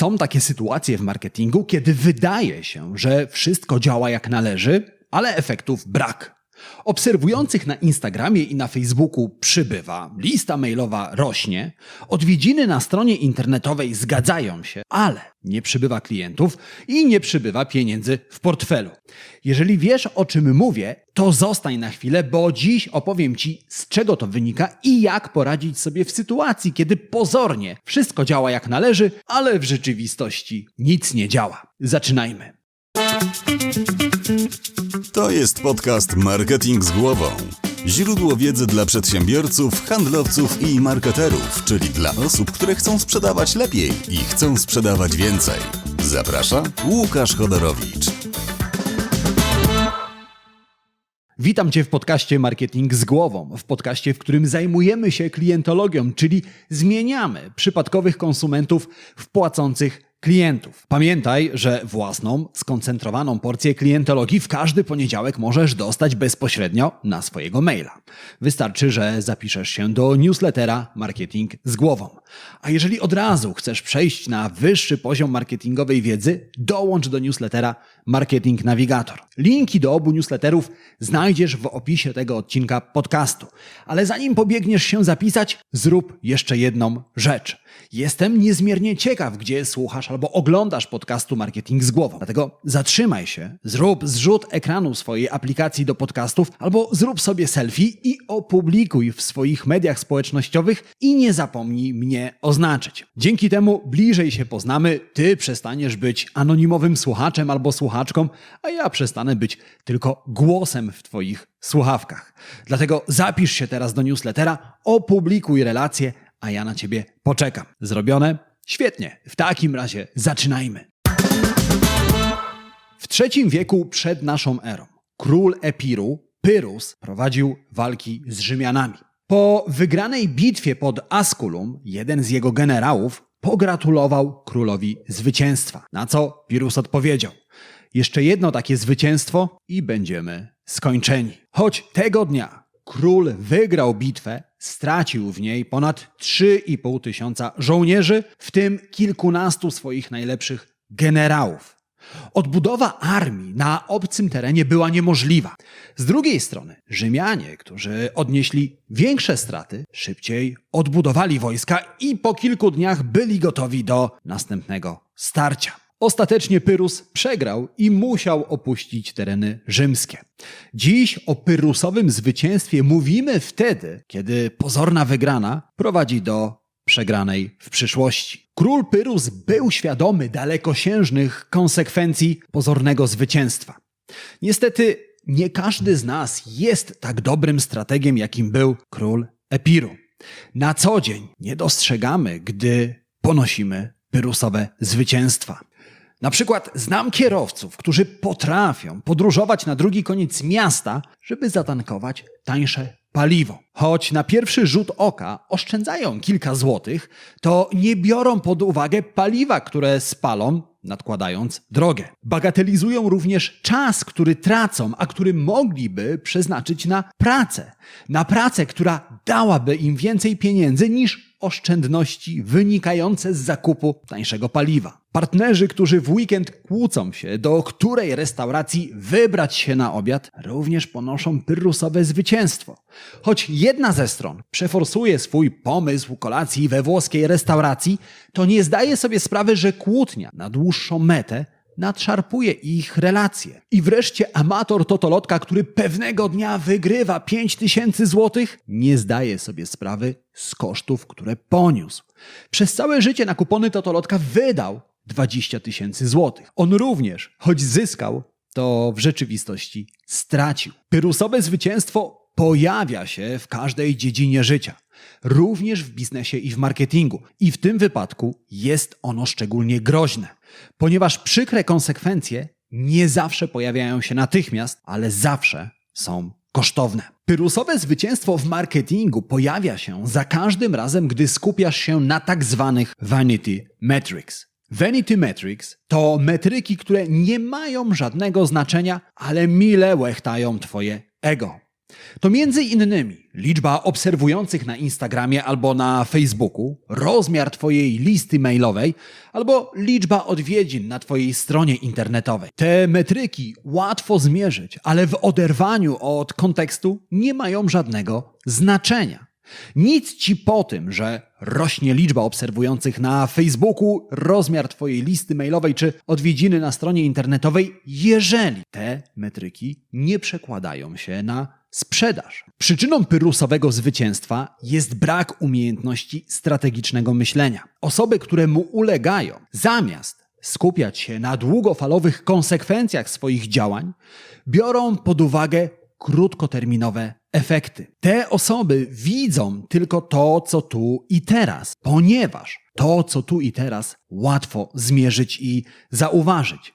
Są takie sytuacje w marketingu, kiedy wydaje się, że wszystko działa jak należy, ale efektów brak. Obserwujących na Instagramie i na Facebooku przybywa, lista mailowa rośnie, odwiedziny na stronie internetowej zgadzają się, ale nie przybywa klientów i nie przybywa pieniędzy w portfelu. Jeżeli wiesz o czym mówię, to zostań na chwilę, bo dziś opowiem Ci, z czego to wynika i jak poradzić sobie w sytuacji, kiedy pozornie wszystko działa jak należy, ale w rzeczywistości nic nie działa. Zaczynajmy. To jest podcast Marketing z głową. Źródło wiedzy dla przedsiębiorców, handlowców i marketerów, czyli dla osób, które chcą sprzedawać lepiej i chcą sprzedawać więcej. Zaprasza Łukasz Chodorowicz. Witam Cię w podcaście Marketing z głową, w podcaście, w którym zajmujemy się klientologią, czyli zmieniamy przypadkowych konsumentów w płacących klientów. Pamiętaj, że własną, skoncentrowaną porcję klientologii w każdy poniedziałek możesz dostać bezpośrednio na swojego maila. Wystarczy, że zapiszesz się do newslettera Marketing z głową. A jeżeli od razu chcesz przejść na wyższy poziom marketingowej wiedzy, dołącz do newslettera Marketing Navigator. Linki do obu newsletterów znajdziesz w opisie tego odcinka podcastu. Ale zanim pobiegniesz się zapisać, zrób jeszcze jedną rzecz. Jestem niezmiernie ciekaw, gdzie słuchasz albo oglądasz podcastu Marketing z głową. Dlatego zatrzymaj się, zrób zrzut ekranu swojej aplikacji do podcastów albo zrób sobie selfie i opublikuj w swoich mediach społecznościowych i nie zapomnij mnie oznaczyć. Dzięki temu bliżej się poznamy, ty przestaniesz być anonimowym słuchaczem albo słuchaczką, a ja przestanę być tylko głosem w twoich słuchawkach. Dlatego zapisz się teraz do newslettera, opublikuj relację, a ja na ciebie poczekam. Zrobione? Świetnie. W takim razie zaczynajmy. W III wieku przed naszą erą król Epiru, Pyrrhus, prowadził walki z Rzymianami. Po wygranej bitwie pod Asculum, jeden z jego generałów pogratulował królowi zwycięstwa, na co Pirus odpowiedział: Jeszcze jedno takie zwycięstwo i będziemy skończeni. Choć tego dnia król wygrał bitwę, stracił w niej ponad 3,5 tysiąca żołnierzy, w tym kilkunastu swoich najlepszych generałów. Odbudowa armii na obcym terenie była niemożliwa. Z drugiej strony, Rzymianie, którzy odnieśli większe straty, szybciej odbudowali wojska i po kilku dniach byli gotowi do następnego starcia. Ostatecznie Pyrrhus przegrał i musiał opuścić tereny rzymskie. Dziś o pyrrhusowym zwycięstwie mówimy wtedy, kiedy pozorna wygrana prowadzi do przegranej w przyszłości. Król Pyrrhus był świadomy dalekosiężnych konsekwencji pozornego zwycięstwa. Niestety nie każdy z nas jest tak dobrym strategiem, jakim był król Epiru. Na co dzień nie dostrzegamy, gdy ponosimy pyrrhusowe zwycięstwa. Na przykład znam kierowców, którzy potrafią podróżować na drugi koniec miasta, żeby zatankować tańsze paliwo. Choć na pierwszy rzut oka oszczędzają kilka złotych, to nie biorą pod uwagę paliwa, które spalą, nadkładając drogę. Bagatelizują również czas, który tracą, a który mogliby przeznaczyć na pracę. Na pracę, która dałaby im więcej pieniędzy niż oszczędności wynikające z zakupu tańszego paliwa. Partnerzy, którzy w weekend kłócą się, do której restauracji wybrać się na obiad, również ponoszą pyrrusowe zwycięstwo. Choć jedna ze stron przeforsuje swój pomysł kolacji we włoskiej restauracji, to nie zdaje sobie sprawy, że kłótnia na dłuższą metę nadszarpuje ich relacje. I wreszcie amator totolotka, który pewnego dnia wygrywa 5000 złotych, nie zdaje sobie sprawy z kosztów, które poniósł. Przez całe życie na kupony totolotka wydał 20 tysięcy złotych. On również, choć zyskał, to w rzeczywistości stracił. Pyrusowe zwycięstwo pojawia się w każdej dziedzinie życia, również w biznesie i w marketingu. I w tym wypadku jest ono szczególnie groźne, ponieważ przykre konsekwencje nie zawsze pojawiają się natychmiast, ale zawsze są kosztowne. Pyrusowe zwycięstwo w marketingu pojawia się za każdym razem, gdy skupiasz się na tak zwanych vanity metrics. Vanity Metrics to metryki, które nie mają żadnego znaczenia, ale mile łechtają Twoje ego. To między innymi liczba obserwujących na Instagramie albo na Facebooku, rozmiar Twojej listy mailowej albo liczba odwiedzin na Twojej stronie internetowej. Te metryki łatwo zmierzyć, ale w oderwaniu od kontekstu nie mają żadnego znaczenia. Nic ci po tym, że rośnie liczba obserwujących na Facebooku, rozmiar Twojej listy mailowej czy odwiedziny na stronie internetowej, jeżeli te metryki nie przekładają się na sprzedaż. Przyczyną pyrrusowego zwycięstwa jest brak umiejętności strategicznego myślenia. Osoby, które mu ulegają, zamiast skupiać się na długofalowych konsekwencjach swoich działań, biorą pod uwagę krótkoterminowe efekty. Te osoby widzą tylko to, co tu i teraz, ponieważ to, co tu i teraz, łatwo zmierzyć i zauważyć.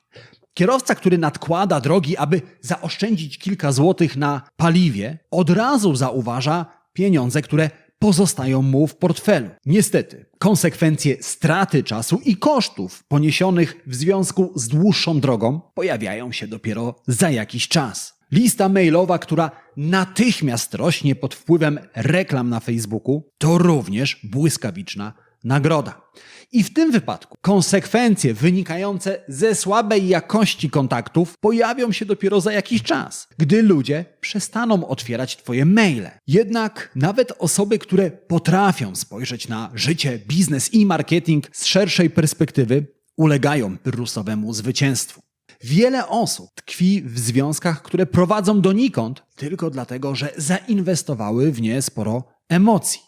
Kierowca, który nadkłada drogi, aby zaoszczędzić kilka złotych na paliwie, od razu zauważa pieniądze, które pozostają mu w portfelu. Niestety, konsekwencje straty czasu i kosztów poniesionych w związku z dłuższą drogą pojawiają się dopiero za jakiś czas. Lista mailowa, która natychmiast rośnie pod wpływem reklam na Facebooku, to również błyskawiczna nagroda. I w tym wypadku konsekwencje wynikające ze słabej jakości kontaktów pojawią się dopiero za jakiś czas, gdy ludzie przestaną otwierać Twoje maile. Jednak nawet osoby, które potrafią spojrzeć na życie, biznes i marketing z szerszej perspektywy, ulegają pyrrusowemu zwycięstwu. Wiele osób tkwi w związkach, które prowadzą donikąd tylko dlatego, że zainwestowały w nie sporo emocji.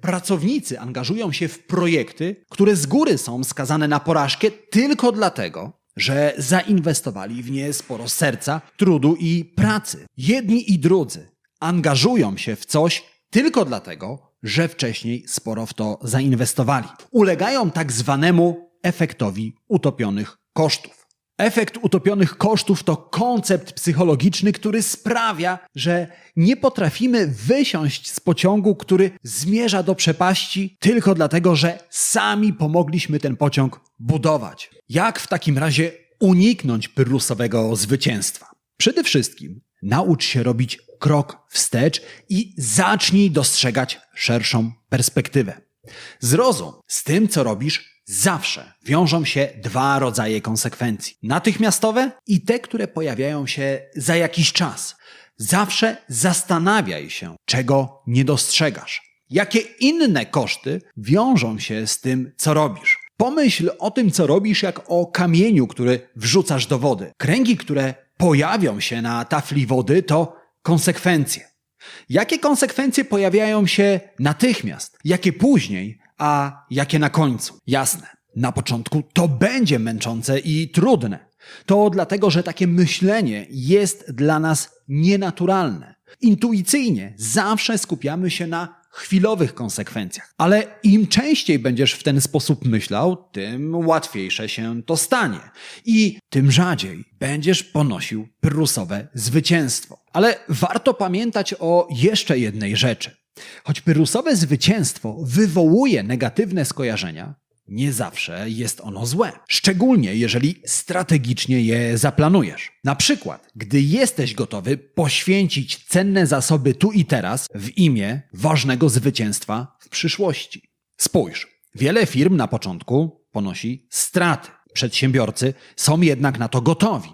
Pracownicy angażują się w projekty, które z góry są skazane na porażkę tylko dlatego, że zainwestowali w nie sporo serca, trudu i pracy. Jedni i drudzy angażują się w coś tylko dlatego, że wcześniej sporo w to zainwestowali. Ulegają tak zwanemu efektowi utopionych kosztów. Efekt utopionych kosztów to koncept psychologiczny, który sprawia, że nie potrafimy wysiąść z pociągu, który zmierza do przepaści, tylko dlatego, że sami pomogliśmy ten pociąg budować. Jak w takim razie uniknąć pyrrusowego zwycięstwa? Przede wszystkim naucz się robić krok wstecz i zacznij dostrzegać szerszą perspektywę. Zrozum, z tym co robisz, zawsze wiążą się dwa rodzaje konsekwencji: natychmiastowe i te, które pojawiają się za jakiś czas. Zawsze zastanawiaj się, czego nie dostrzegasz. Jakie inne koszty wiążą się z tym, co robisz? Pomyśl o tym, co robisz, jak o kamieniu, który wrzucasz do wody. Kręgi, które pojawią się na tafli wody, to konsekwencje. Jakie konsekwencje pojawiają się natychmiast, jakie później, a jakie na końcu? Jasne, na początku to będzie męczące i trudne. To dlatego, że takie myślenie jest dla nas nienaturalne. Intuicyjnie zawsze skupiamy się na chwilowych konsekwencjach. Ale im częściej będziesz w ten sposób myślał, tym łatwiejsze się to stanie. I tym rzadziej będziesz ponosił pyrrusowe zwycięstwo. Ale warto pamiętać o jeszcze jednej rzeczy. Choć pyrrusowe zwycięstwo wywołuje negatywne skojarzenia, nie zawsze jest ono złe. Szczególnie jeżeli strategicznie je zaplanujesz. Na przykład, gdy jesteś gotowy poświęcić cenne zasoby tu i teraz w imię ważnego zwycięstwa w przyszłości. Spójrz, wiele firm na początku ponosi straty. Przedsiębiorcy są jednak na to gotowi.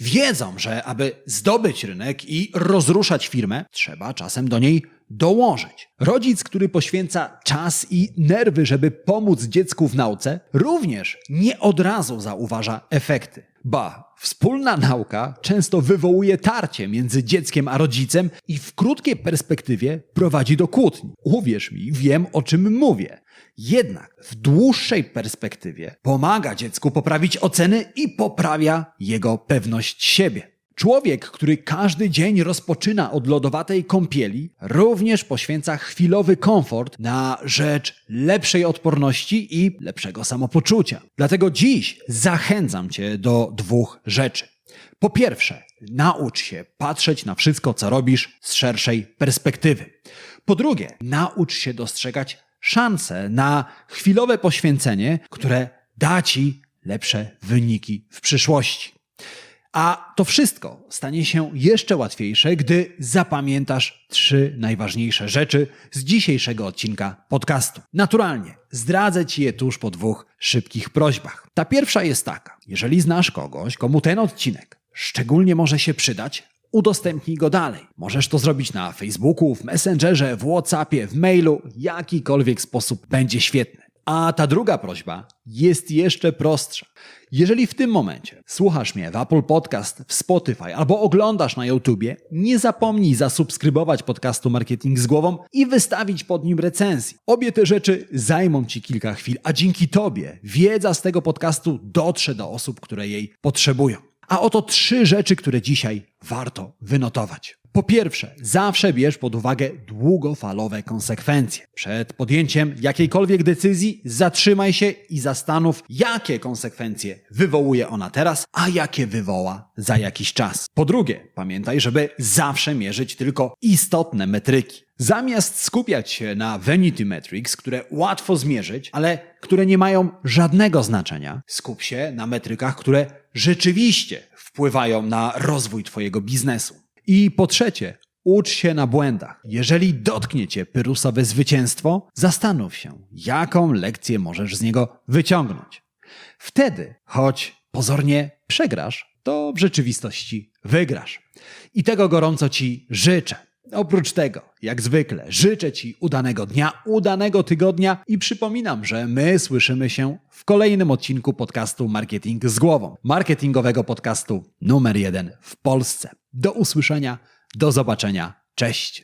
Wiedzą, że aby zdobyć rynek i rozruszać firmę, trzeba czasem do niej dołożyć. Rodzic, który poświęca czas i nerwy, żeby pomóc dziecku w nauce, również nie od razu zauważa efekty. Ba, wspólna nauka często wywołuje tarcie między dzieckiem a rodzicem i w krótkiej perspektywie prowadzi do kłótni. Uwierz mi, wiem o czym mówię. Jednak w dłuższej perspektywie pomaga dziecku poprawić oceny i poprawia jego pewność siebie. Człowiek, który każdy dzień rozpoczyna od lodowatej kąpieli, również poświęca chwilowy komfort na rzecz lepszej odporności i lepszego samopoczucia. Dlatego dziś zachęcam Cię do dwóch rzeczy. Po pierwsze, naucz się patrzeć na wszystko, co robisz z szerszej perspektywy. Po drugie, naucz się dostrzegać szanse na chwilowe poświęcenie, które da Ci lepsze wyniki w przyszłości. A to wszystko stanie się jeszcze łatwiejsze, gdy zapamiętasz trzy najważniejsze rzeczy z dzisiejszego odcinka podcastu. Naturalnie, zdradzę Ci je tuż po dwóch szybkich prośbach. Ta pierwsza jest taka: jeżeli znasz kogoś, komu ten odcinek szczególnie może się przydać, udostępnij go dalej. Możesz to zrobić na Facebooku, w Messengerze, w WhatsAppie, w mailu, jakikolwiek sposób będzie świetny. A ta druga prośba jest jeszcze prostsza. Jeżeli w tym momencie słuchasz mnie w Apple Podcast, w Spotify albo oglądasz na YouTubie, nie zapomnij zasubskrybować podcastu Marketing z głową i wystawić pod nim recenzji. Obie te rzeczy zajmą Ci kilka chwil, a dzięki Tobie wiedza z tego podcastu dotrze do osób, które jej potrzebują. A oto trzy rzeczy, które dzisiaj warto wynotować. Po pierwsze, zawsze bierz pod uwagę długofalowe konsekwencje. Przed podjęciem jakiejkolwiek decyzji zatrzymaj się i zastanów, jakie konsekwencje wywołuje ona teraz, a jakie wywoła za jakiś czas. Po drugie, pamiętaj, żeby zawsze mierzyć tylko istotne metryki. Zamiast skupiać się na vanity metrics, które łatwo zmierzyć, ale które nie mają żadnego znaczenia, skup się na metrykach, które rzeczywiście wpływają na rozwój Twojego biznesu. I po trzecie, ucz się na błędach. Jeżeli dotknie Cię pyrusowe zwycięstwo, zastanów się, jaką lekcję możesz z niego wyciągnąć. Wtedy, choć pozornie przegrasz, to w rzeczywistości wygrasz. I tego gorąco Ci życzę. Oprócz tego, jak zwykle, życzę Ci udanego dnia, udanego tygodnia i przypominam, że my słyszymy się w kolejnym odcinku podcastu Marketing z głową. Marketingowego podcastu numer jeden w Polsce. Do usłyszenia, do zobaczenia. Cześć.